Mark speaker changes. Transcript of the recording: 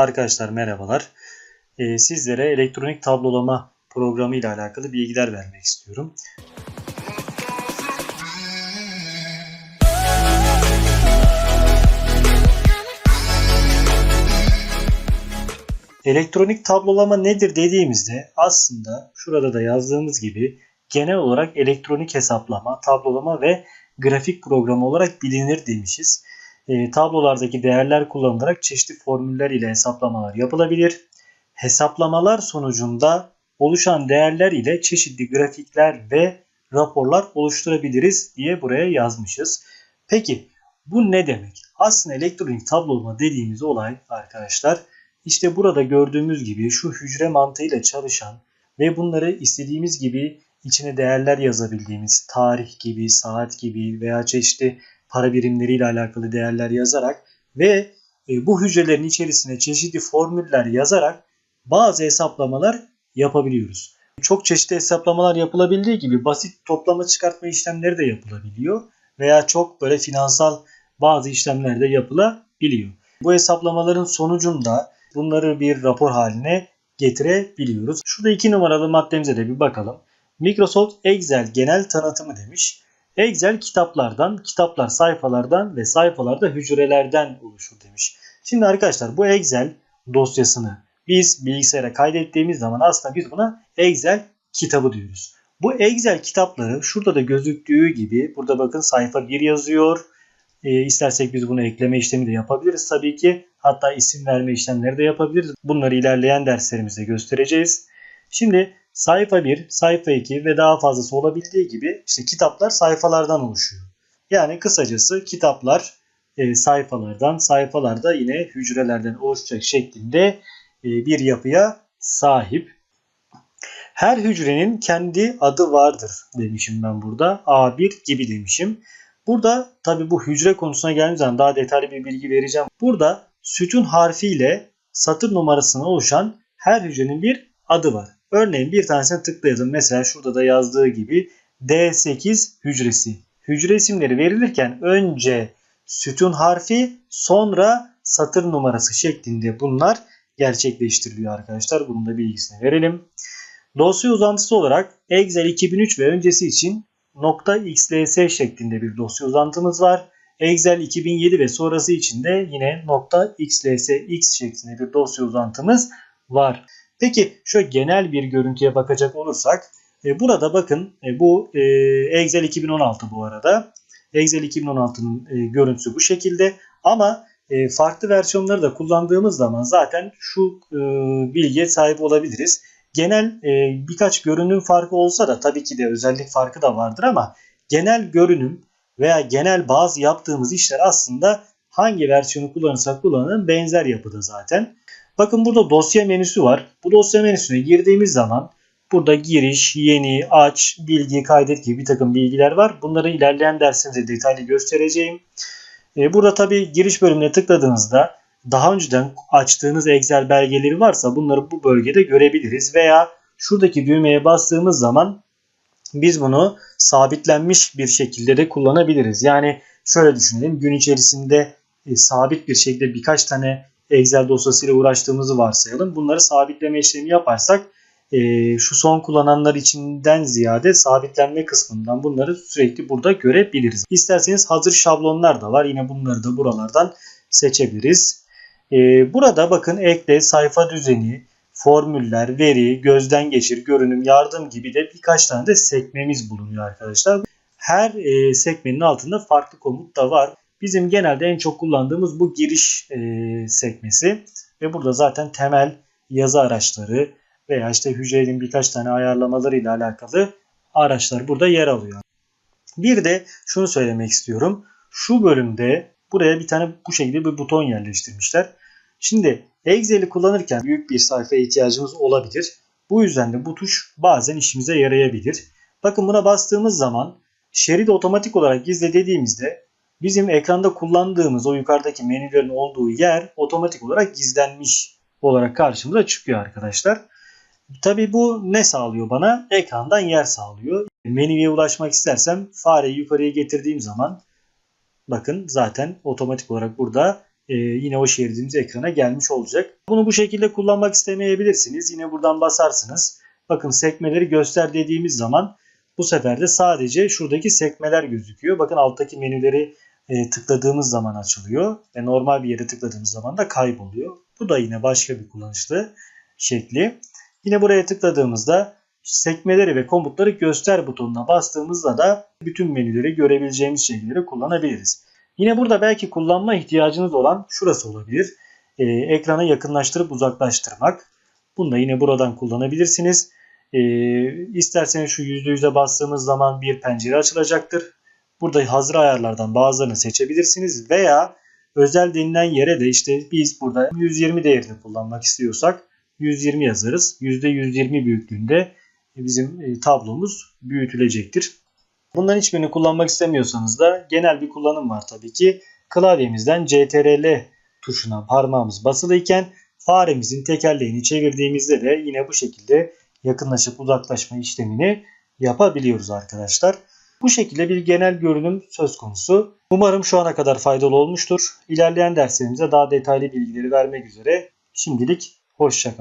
Speaker 1: Arkadaşlar merhabalar. Ee, sizlere elektronik tablolama programı ile alakalı bilgiler vermek istiyorum. Elektronik tablolama nedir dediğimizde aslında şurada da yazdığımız gibi genel olarak elektronik hesaplama, tablolama ve grafik programı olarak bilinir demişiz. E, tablolardaki değerler kullanılarak çeşitli formüller ile hesaplamalar yapılabilir. Hesaplamalar sonucunda oluşan değerler ile çeşitli grafikler ve raporlar oluşturabiliriz diye buraya yazmışız. Peki bu ne demek? Aslında elektronik tablolama dediğimiz olay arkadaşlar işte burada gördüğümüz gibi şu hücre mantığıyla çalışan ve bunları istediğimiz gibi içine değerler yazabildiğimiz tarih gibi, saat gibi veya çeşitli para birimleriyle alakalı değerler yazarak ve e, bu hücrelerin içerisine çeşitli formüller yazarak bazı hesaplamalar yapabiliyoruz. Çok çeşitli hesaplamalar yapılabildiği gibi basit toplama çıkartma işlemleri de yapılabiliyor veya çok böyle finansal bazı işlemler de yapılabiliyor. Bu hesaplamaların sonucunda bunları bir rapor haline getirebiliyoruz. Şurada iki numaralı maddemize de bir bakalım. Microsoft Excel genel tanıtımı demiş. Excel kitaplardan, kitaplar sayfalardan ve sayfalarda hücrelerden oluşur demiş. Şimdi arkadaşlar bu Excel dosyasını biz bilgisayara kaydettiğimiz zaman aslında biz buna Excel kitabı diyoruz. Bu Excel kitapları şurada da gözüktüğü gibi burada bakın sayfa 1 yazıyor. E, istersek biz bunu ekleme işlemi de yapabiliriz tabii ki. Hatta isim verme işlemleri de yapabiliriz. Bunları ilerleyen derslerimizde göstereceğiz. Şimdi sayfa 1, sayfa 2 ve daha fazlası olabildiği gibi işte kitaplar sayfalardan oluşuyor. Yani kısacası kitaplar e, sayfalardan, sayfalarda yine hücrelerden oluşacak şeklinde e, bir yapıya sahip. Her hücrenin kendi adı vardır demişim ben burada. A1 gibi demişim. Burada tabi bu hücre konusuna geldiğim zaman daha detaylı bir bilgi vereceğim. Burada sütun harfiyle satır numarasına oluşan her hücrenin bir adı var. Örneğin bir tanesine tıklayalım. Mesela şurada da yazdığı gibi D8 hücresi. Hücre isimleri verilirken önce sütun harfi sonra satır numarası şeklinde bunlar gerçekleştiriliyor arkadaşlar. Bunun da bilgisini verelim. Dosya uzantısı olarak Excel 2003 ve öncesi için .xls şeklinde bir dosya uzantımız var. Excel 2007 ve sonrası için de yine .xlsx şeklinde bir dosya uzantımız var. Peki şöyle genel bir görüntüye bakacak olursak e, burada bakın e, bu e, Excel 2016 bu arada. Excel 2016'nın e, görüntüsü bu şekilde ama e, farklı versiyonları da kullandığımız zaman zaten şu e, bilgiye sahip olabiliriz. Genel e, birkaç görünüm farkı olsa da tabii ki de özellik farkı da vardır ama genel görünüm veya genel bazı yaptığımız işler aslında hangi versiyonu kullanırsak kullanalım benzer yapıda zaten. Bakın burada dosya menüsü var. Bu dosya menüsüne girdiğimiz zaman burada giriş, yeni, aç, bilgi, kaydet gibi bir takım bilgiler var. Bunları ilerleyen dersimizde detaylı göstereceğim. E, burada tabi giriş bölümüne tıkladığınızda daha önceden açtığınız Excel belgeleri varsa bunları bu bölgede görebiliriz. Veya şuradaki düğmeye bastığımız zaman biz bunu sabitlenmiş bir şekilde de kullanabiliriz. Yani şöyle düşünelim gün içerisinde e, sabit bir şekilde birkaç tane Excel dosyasıyla uğraştığımızı varsayalım. Bunları sabitleme işlemi yaparsak e, şu son kullananlar içinden ziyade sabitlenme kısmından bunları sürekli burada görebiliriz. İsterseniz hazır şablonlar da var. Yine bunları da buralardan seçebiliriz. E, burada bakın ekle, sayfa düzeni, formüller, veri, gözden geçir, görünüm, yardım gibi de birkaç tane de sekmemiz bulunuyor arkadaşlar. Her e, sekmenin altında farklı komut da var. Bizim genelde en çok kullandığımız bu giriş e, sekmesi ve burada zaten temel yazı araçları veya işte hücrenin birkaç tane ayarlamaları ile alakalı araçlar burada yer alıyor. Bir de şunu söylemek istiyorum. Şu bölümde buraya bir tane bu şekilde bir buton yerleştirmişler. Şimdi Excel'i kullanırken büyük bir sayfaya ihtiyacımız olabilir. Bu yüzden de bu tuş bazen işimize yarayabilir. Bakın buna bastığımız zaman şeridi otomatik olarak gizle dediğimizde bizim ekranda kullandığımız o yukarıdaki menülerin olduğu yer otomatik olarak gizlenmiş olarak karşımıza çıkıyor arkadaşlar. Tabi bu ne sağlıyor bana? Ekrandan yer sağlıyor. Menüye ulaşmak istersem fareyi yukarıya getirdiğim zaman bakın zaten otomatik olarak burada e, yine o şeridimiz ekrana gelmiş olacak. Bunu bu şekilde kullanmak istemeyebilirsiniz. Yine buradan basarsınız. Bakın sekmeleri göster dediğimiz zaman bu sefer de sadece şuradaki sekmeler gözüküyor. Bakın alttaki menüleri e, tıkladığımız zaman açılıyor ve normal bir yere tıkladığımız zaman da kayboluyor. Bu da yine başka bir kullanışlı şekli. Yine buraya tıkladığımızda sekmeleri ve komutları göster butonuna bastığımızda da bütün menüleri görebileceğimiz şekilde kullanabiliriz. Yine burada belki kullanma ihtiyacınız olan şurası olabilir. Ee, ekrana yakınlaştırıp uzaklaştırmak. Bunu da yine buradan kullanabilirsiniz. Ee, isterseniz şu %100'e bastığımız zaman bir pencere açılacaktır. Burada hazır ayarlardan bazılarını seçebilirsiniz veya özel denilen yere de işte biz burada 120 değerini kullanmak istiyorsak 120 yazarız. %120 büyüklüğünde bizim e, tablomuz büyütülecektir. Bunların hiçbirini kullanmak istemiyorsanız da genel bir kullanım var tabii ki. Klavyemizden CTRL tuşuna parmağımız basılıyken faremizin tekerleğini çevirdiğimizde de yine bu şekilde yakınlaşıp uzaklaşma işlemini yapabiliyoruz arkadaşlar. Bu şekilde bir genel görünüm söz konusu. Umarım şu ana kadar faydalı olmuştur. İlerleyen derslerimizde daha detaylı bilgileri vermek üzere. Şimdilik hoşçakalın.